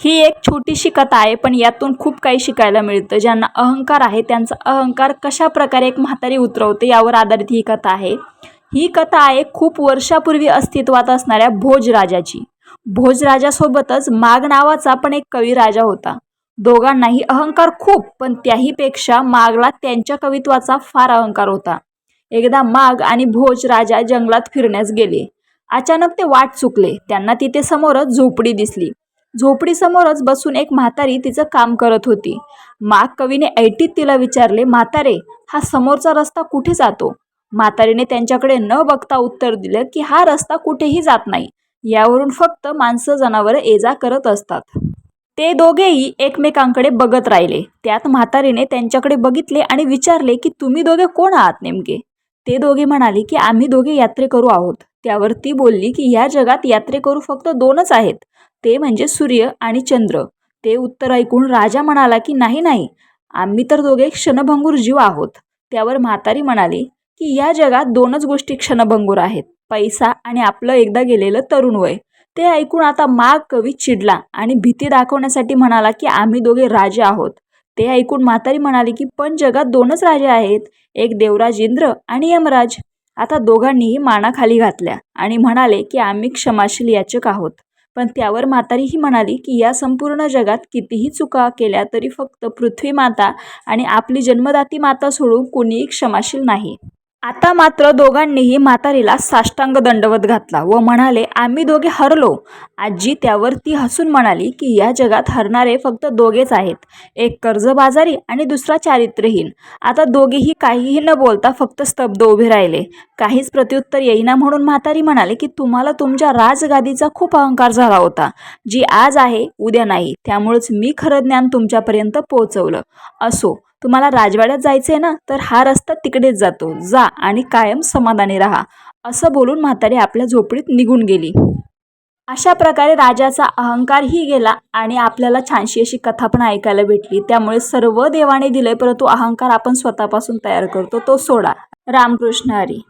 ही एक छोटीशी कथा आहे पण यातून खूप काही शिकायला मिळतं. ज्यांना अहंकार आहे त्यांचा अहंकार कशा प्रकारे एक म्हातारी उतरवते यावर आधारित ही कथा आहे. ही कथा आहे खूप वर्षापूर्वी अस्तित्वात असणाऱ्या भोजराजाची भोजराजासोबतच माग नावाचा पण एक कविराजा होता. दोघांनाही अहंकार खूप पण त्याहीपेक्षा मागला त्यांच्या कवित्वाचा फार अहंकार होता. एकदा माग आणि भोज राजा जंगलात फिरण्यास गेले. अचानक ते वाट चुकले. त्यांना तिथे समोरच झोपडी दिसली. झोपडीसमोरच बसून एक म्हातारी तिचं काम करत होती. माग कवीने ऐटीत तिला विचारले म्हातारे हा समोरचा रस्ता कुठे जातो? म्हातारीने त्यांच्याकडे न बघता उत्तर दिलं की हा रस्ता कुठेही जात नाही. यावरून फक्त माणसं जनावरं ये जा करत असतात. ते दोघेही एकमेकांकडे बघत राहिले. त्यात म्हातारीने त्यांच्याकडे बघितले आणि विचारले की तुम्ही दोघे कोण आहात नेमके? ते दोघे म्हणाले की आम्ही दोघे यात्रेकरू आहोत. त्यावर ती बोलली की ह्या जगात यात्रेकरू फक्त दोनच आहेत. ते म्हणजे सूर्य आणि चंद्र. ते उत्तर ऐकून राजा म्हणाला की नाही नाही आम्ही तर दोघे क्षणभंगूर जीव आहोत. त्यावर म्हातारी म्हणाली की या जगात दोनच गोष्टी क्षणभंगूर आहेत. पैसा आणि आपलं एकदा गेलेलं तरुण वय. ते ऐकून आता माग कवी चिडला आणि भीती दाखवण्यासाठी म्हणाला की आम्ही दोघे राजे आहोत. ते ऐकून म्हातारी म्हणाली की पण जगात दोनच राजे आहेत. एक देवराज इंद्र आणि यमराज. आता दोघांनीही माना खाली घातल्या आणि म्हणाले की आम्ही क्षमाशील याचक आहोत. पण त्यावर म्हातारी ही म्हणाली की या संपूर्ण जगात कितीही चुका केल्या तरी फक्त पृथ्वी माता आणि आपली जन्मदाती माता सोडून कोणीही क्षमाशील नाही. आता मात्र दोघांनीही म्हातारीला साष्टांग दंडवत घातला व म्हणाले आम्ही दोघे हरलो. आजी त्यावर ती हसून म्हणाली की या जगात हरणारे फक्त दोघेच आहेत. एक कर्जबाजारी आणि दुसरा चारित्र्यहीन. आता दोघेही काहीही न बोलता फक्त स्तब्ध उभे राहिले. काहीच प्रत्युत्तर येईना म्हणून म्हातारी म्हणाले की तुम्हाला तुमच्या राजगादीचा खूप अहंकार झाला होता. जी आज आहे उद्या नाही. त्यामुळेच मी खरं ज्ञान तुमच्यापर्यंत पोहोचवलं. असो तुम्हाला राजवाड्यात जायचं आहे ना तर हा रस्ता तिकडेच जातो. जा आणि कायम समाधानी राहा असं बोलून म्हातारी आपल्या झोपडीत निघून गेली. अशा प्रकारे राजाचा अहंकारही गेला आणि आपल्याला छानशी अशी कथा पण ऐकायला भेटली. त्यामुळे सर्व देवाने दिले परंतु अहंकार आपण स्वतःपासून तयार करतो तो सोडा. रामकृष्ण हरी.